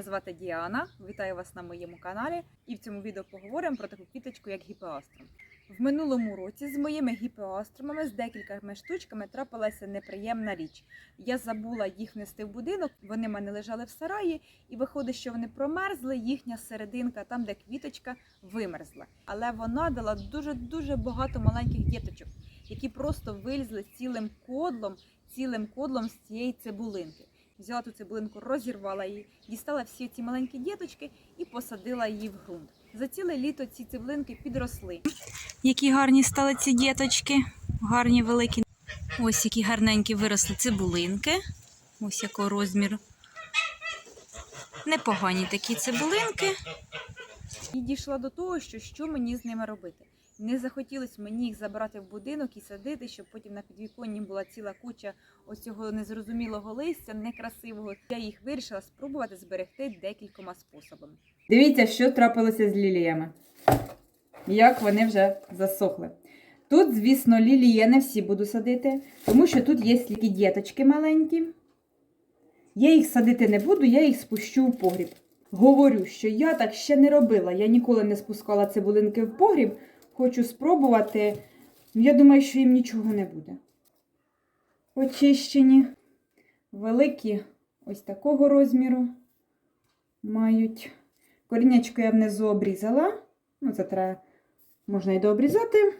Мене звати Діана. Вітаю вас на моєму каналі. І в цьому відео поговоримо про таку квіточку, як гіпеаструм. В минулому році з моїми гіпеаструмами, з декількома штучками, трапилася неприємна річ. Я забула їх внести в будинок. Вони в мене лежали в сараї, і виходить, що вони промерзли. Їхня серединка, там де квіточка, вимерзла. Але вона дала дуже дуже багато маленьких діточок, які просто вилізли цілим кодлом, цілим кодлом з цієї цибулинки взяла ту цибулинку, розірвала її, дістала всі ці маленькі діточки і посадила її в ґрунт. За ціле літо ці цибулинки підросли. Які гарні стали ці діточки, гарні великі. Ось які гарненькі виросли цибулинки. Ось якого розміру. Непогані такі цибулинки. І дійшла до того, що що мені з ними робити. Не захотілося мені їх забрати в будинок і садити, щоб потім на підвіконні була ціла куча ось цього незрозумілого листя, некрасивого. Я їх вирішила спробувати зберегти декількома способами. Дивіться, що трапилося з ліліями. Як вони вже засохли. Тут, звісно, лілії я не всі буду садити, тому що тут є такі діточки маленькі. Я їх садити не буду, я їх спущу в погріб. Говорю, що я так ще не робила. Я ніколи не спускала цибулинки в погріб. Хочу спробувати. Я думаю, що їм нічого не буде. Очищені. Великі ось такого розміру мають. Коріннячко я внизу обрізала. Ну, це треба можна і дообрізати.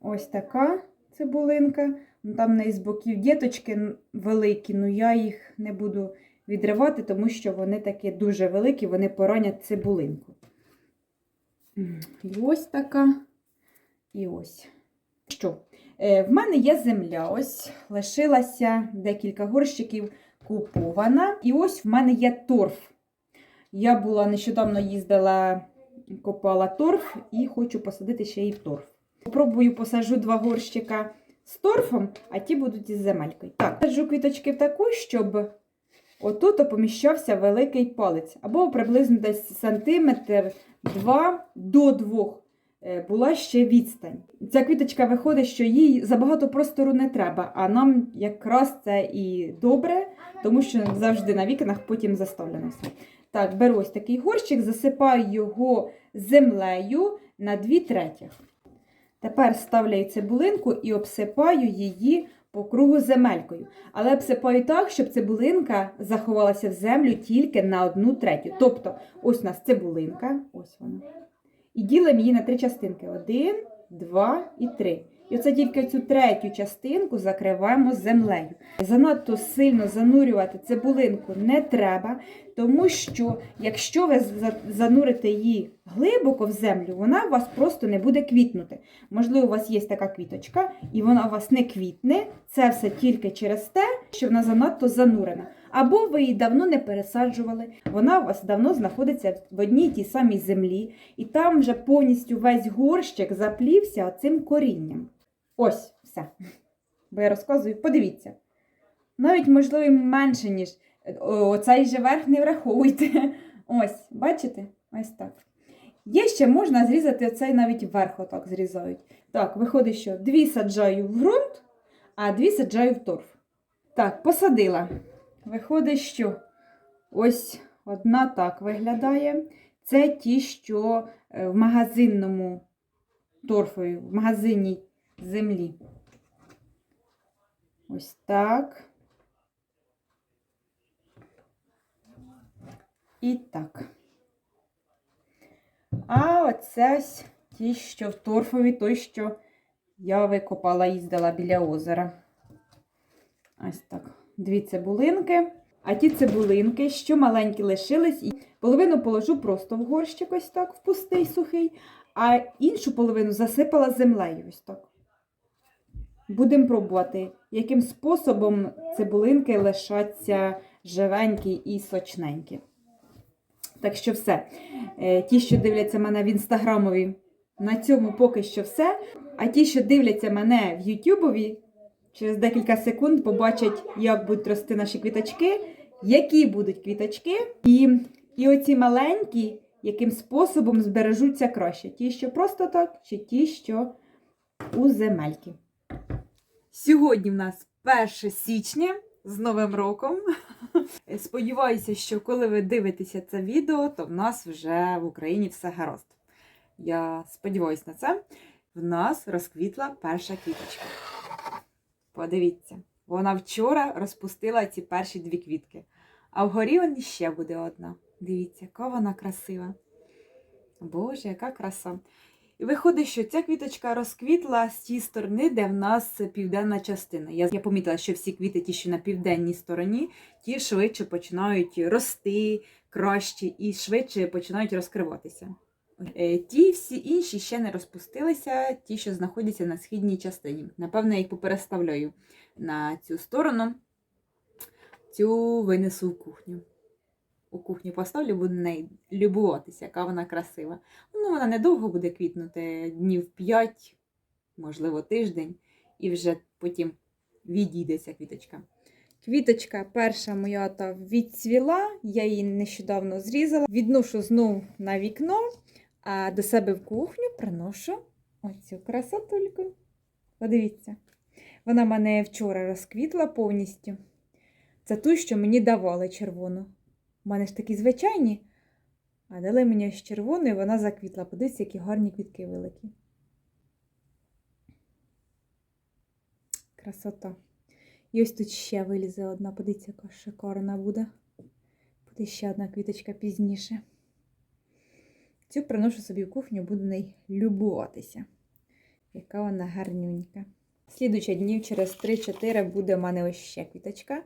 Ось така цибулинка. Ну, Там неї з боків діточки великі, ну я їх не буду відривати, тому що вони такі дуже великі, вони поранять цибулинку. І ось така. І ось. Що? Е, В мене є земля. Ось лишилася декілька горщиків купована. І ось в мене є торф. Я була нещодавно їздила, копала торф і хочу посадити ще й торф. Попробую посаджу два горщика з торфом, а ті будуть із земелькою. Так, саджу квіточки в таку, щоб отут поміщався великий палець. Або приблизно десь сантиметр два до двох е, була ще відстань. Ця квіточка виходить, що їй забагато простору не треба, а нам якраз це і добре, тому що завжди на вікнах потім заставлено все. Так, беру ось такий горщик, засипаю його землею на 2 третіх. Тепер ставляю цибулинку і обсипаю її по кругу земелькою. Але обсипаю так, щоб цибулинка заховалася в землю тільки на одну третю. Тобто, ось у нас цибулинка, ось вона. І ділимо її на три частинки: один, два і три. І оце тільки цю третю частинку закриваємо землею. Занадто сильно занурювати цибулинку не треба, тому що якщо ви занурите її глибоко в землю, вона у вас просто не буде квітнути. Можливо, у вас є така квіточка, і вона у вас не квітне. Це все тільки через те, що вона занадто занурена. Або ви її давно не пересаджували, вона у вас давно знаходиться в одній тій самій землі, і там вже повністю весь горщик заплівся цим корінням. Ось все. Бо я розказую, подивіться. Навіть, можливо, менше, ніж о, оцей же верх не враховуйте. Ось, бачите? Ось так. Є ще можна зрізати оцей навіть верх, отак зрізають. Так, виходить, що дві саджаю в ґрунт, а дві саджаю в торф. Так, посадила. Виходить, що ось одна так виглядає. Це ті, що е, в магазинному торфові, в магазинній землі. Ось так. І так. А оце ті, що в торфові, той, що я викопала, їздила біля озера. Ось так. Дві цибулинки. А ті цибулинки, що маленькі лишились, і половину положу просто в горщик, ось так, в пустий сухий, а іншу половину засипала землею. Ось так. Будемо пробувати, яким способом цибулинки лишаться живенькі і сочненькі. Так що все. Е, Ті, що дивляться мене в інстаграмові, на цьому поки що все. А ті, що дивляться мене в Ютубові, через декілька секунд побачать, як будуть рости наші квіточки, які будуть квіточки, і, і оці маленькі, яким способом збережуться краще. Ті, що просто так, чи ті, що у земельки. Сьогодні в нас 1 січня з Новим роком. Сподіваюся, що коли ви дивитеся це відео, то в нас вже в Україні все гаразд. Я сподіваюся на це. В нас розквітла перша квіточка. Подивіться, вона вчора розпустила ці перші дві квітки. А вгорі вон ще буде одна. Дивіться, яка вона красива. Боже, яка краса. Виходить, що ця квіточка розквітла з тієї сторони, де в нас південна частина. Я, я помітила, що всі квіти, ті, що на південній стороні, ті швидше починають рости краще і швидше починають розкриватися. Е, Ті всі інші ще не розпустилися, ті, що знаходяться на східній частині. Напевно, я їх попереставляю на цю сторону, цю винесу в кухню. У кухню поставлю, буду нею любуватися, яка вона красива. Ну, вона недовго буде квітнути, днів 5, можливо, тиждень, і вже потім відійде ця квіточка. Квіточка перша моя та відцвіла, я її нещодавно зрізала. Відношу знову на вікно, а до себе в кухню приношу оцю красотульку. Подивіться. Вона мене вчора розквітла повністю. Це ту, що мені давали червону. У мене ж такі звичайні, а дали мені ось червону, і вона заквітла. Подивіться, які гарні квітки великі. Красота. І ось тут ще вилізе одна, подивіться, яка шикарна буде. Буде ще одна квіточка пізніше. Цю приношу собі в кухню, буду нею любуватися. Яка вона гарнюнька. Слідуючі днів через 3-4 буде в мене ось ще квіточка.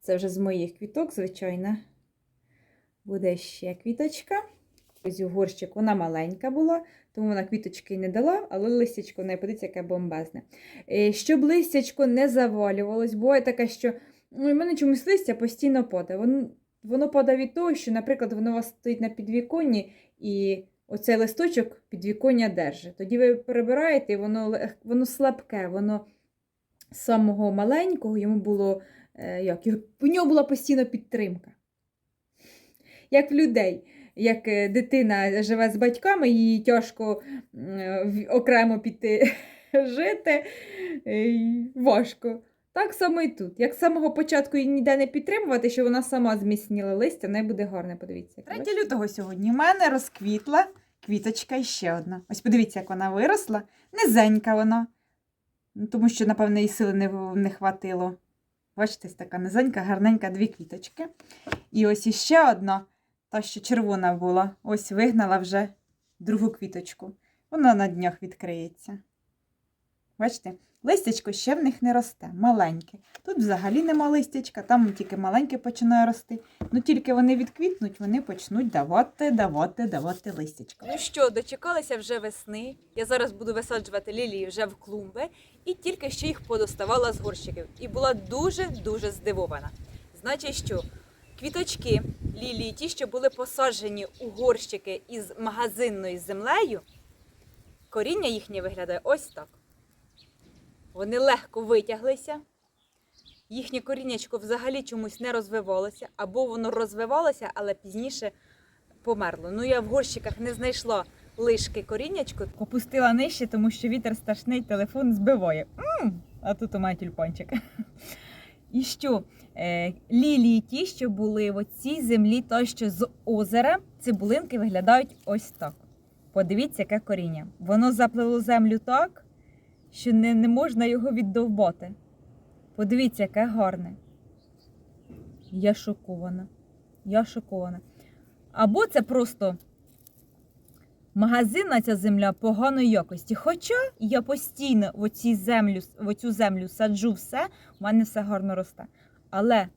Це вже з моїх квіток, звичайно. Буде ще квіточка. Ось горщик вона маленька була, тому вона квіточки не дала, але листячко в неї подивіться, яке бомбезне. Е, Щоб листячко не завалювалось, буває таке, що ну, в мене чомусь листя постійно падає. Воно, воно падає від того, що, наприклад, воно у вас стоїть на підвіконні і оцей листочок підвіконня держить. Тоді ви перебираєте, і воно, воно слабке, воно з самого маленького йому було, е, як, у нього була постійна підтримка. Як в людей. Як е, дитина живе з батьками, їй тяжко окремо піти жити, е, важко. Так само і тут. Як з самого початку її ніде не підтримувати, що вона сама зміцніла листя, не буде гарне, подивіться. 3 лютого сьогодні в мене розквітла квіточка і ще одна. Ось подивіться, як вона виросла. Низенька вона. Ну, Тому що, напевно, їй сили не, не хватило. Бачите, така низенька, гарненька, дві квіточки. І ось іще одна, та, що червона була, ось вигнала вже другу квіточку. Вона на днях відкриється. Бачите, листячко ще в них не росте, маленьке. Тут взагалі нема листячка, там тільки маленьке починає рости. Ну тільки вони відквітнуть, вони почнуть давати, давати, давати листячко. Ну що, дочекалися вже весни. Я зараз буду висаджувати лілії вже в клумби і тільки що їх подоставала з горщиків. І була дуже-дуже здивована. Значить, що квіточки лілії, ті, що були посаджені у горщики із магазинною землею, коріння їхнє виглядає ось так. Вони легко витяглися. Їхнє коріннячко взагалі чомусь не розвивалося, або воно розвивалося, але пізніше померло. Ну, я в горщиках не знайшла лишки коріннячку. Опустила нижче, тому що вітер страшний, телефон збиває. м а тут у мене тюльпанчик. І що? Е, лілії ті, що були в цій землі, то що з озера, цибулинки виглядають ось так. Подивіться, яке коріння. Воно заплило землю так, що не, не можна його віддовбати. Подивіться, яке гарне. Я шокована. Я шокована. Або це просто магазинна ця земля поганої якості. Хоча я постійно в, оці землю, в оцю землю саджу все, у мене все гарно росте. Але,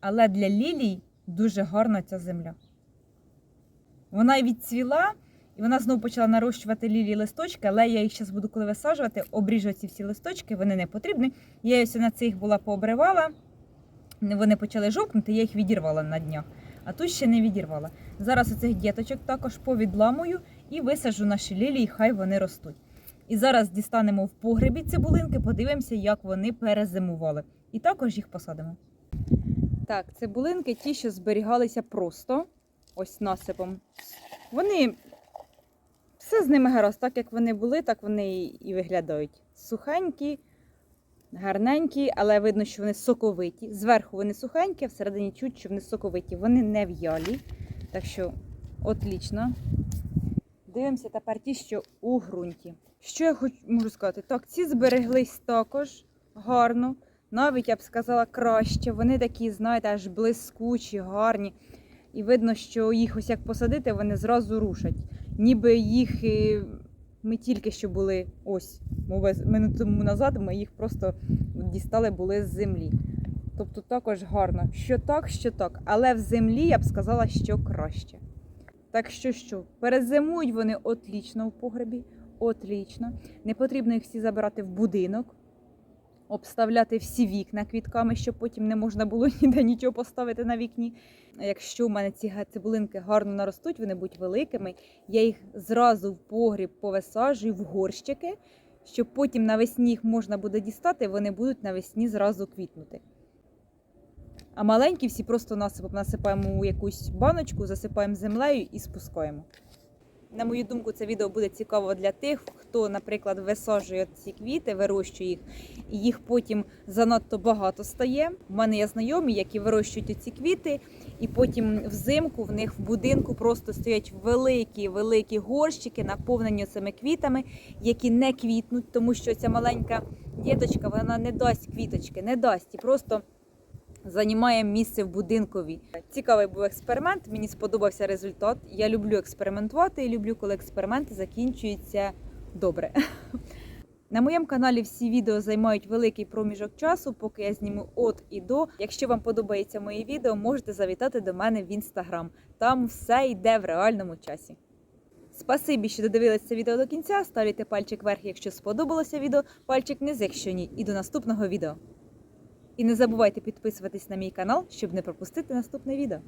але для лілій дуже гарна ця земля. Вона і відцвіла, і вона знову почала нарощувати лілії листочки, але я їх зараз буду, коли висаджувати, обріжу ці всі листочки, вони не потрібні. Я ось на цих була пообривала, вони почали жовкнути, я їх відірвала на днях. А тут ще не відірвала. Зараз оцих діточок також повідламую і висаджу наші лілії, хай вони ростуть. І зараз дістанемо в погребі цибулинки, подивимося, як вони перезимували. І також їх посадимо. Так, цибулинки ті, що зберігалися просто ось насипом. Вони все з ними гаразд, так як вони були, так вони і- і виглядають. Сухенькі, гарненькі, але видно, що вони соковиті. Зверху вони сухенькі, а всередині чуть, що вони соковиті. Вони не в'ялі. Так що, отлічно. Дивимося тепер ті, що у ґрунті. Що я хоч можу сказати? Так, ці збереглись також гарно. Навіть я б сказала краще. Вони такі, знаєте, аж блискучі, гарні. І видно, що їх ось як посадити, вони зразу рушать. Ніби їх е, ми тільки що були ось минуту тому назад, ми їх просто дістали були з землі. Тобто також гарно. Що так, що так. Але в землі я б сказала, що краще. Так що що, перезимують вони отлічно в погребі, отлічно. Не потрібно їх всі забирати в будинок, обставляти всі вікна квітками, щоб потім не можна було ніде нічого поставити на вікні. Якщо в мене ці цибулинки гарно наростуть, вони будуть великими, я їх зразу в погріб повисаджую в горщики, щоб потім навесні їх можна буде дістати, вони будуть навесні зразу квітнути. А маленькі всі просто насип- насипаємо у якусь баночку, засипаємо землею і спускаємо. На мою думку, це відео буде цікаво для тих, хто, наприклад, висаджує ці квіти, вирощує їх, і їх потім занадто багато стає. У мене є знайомі, які вирощують ці квіти, і потім взимку в них в будинку просто стоять великі великі горщики, наповнені цими квітами, які не квітнуть, тому що ця маленька діточка вона не дасть квіточки, не дасть і просто займає місце в будинкові. Цікавий був експеримент. Мені сподобався результат. Я люблю експериментувати і люблю, коли експерименти закінчуються добре. На моєму каналі всі відео займають великий проміжок часу, поки я зніму от і до. Якщо вам подобається моє відео, можете завітати до мене в інстаграм. Там все йде в реальному часі. Спасибі, що додивилися це відео до кінця. Ставте пальчик вверх, якщо сподобалося відео, пальчик вниз, якщо ні. І до наступного відео. І не забувайте підписуватись на мій канал, щоб не пропустити наступне відео.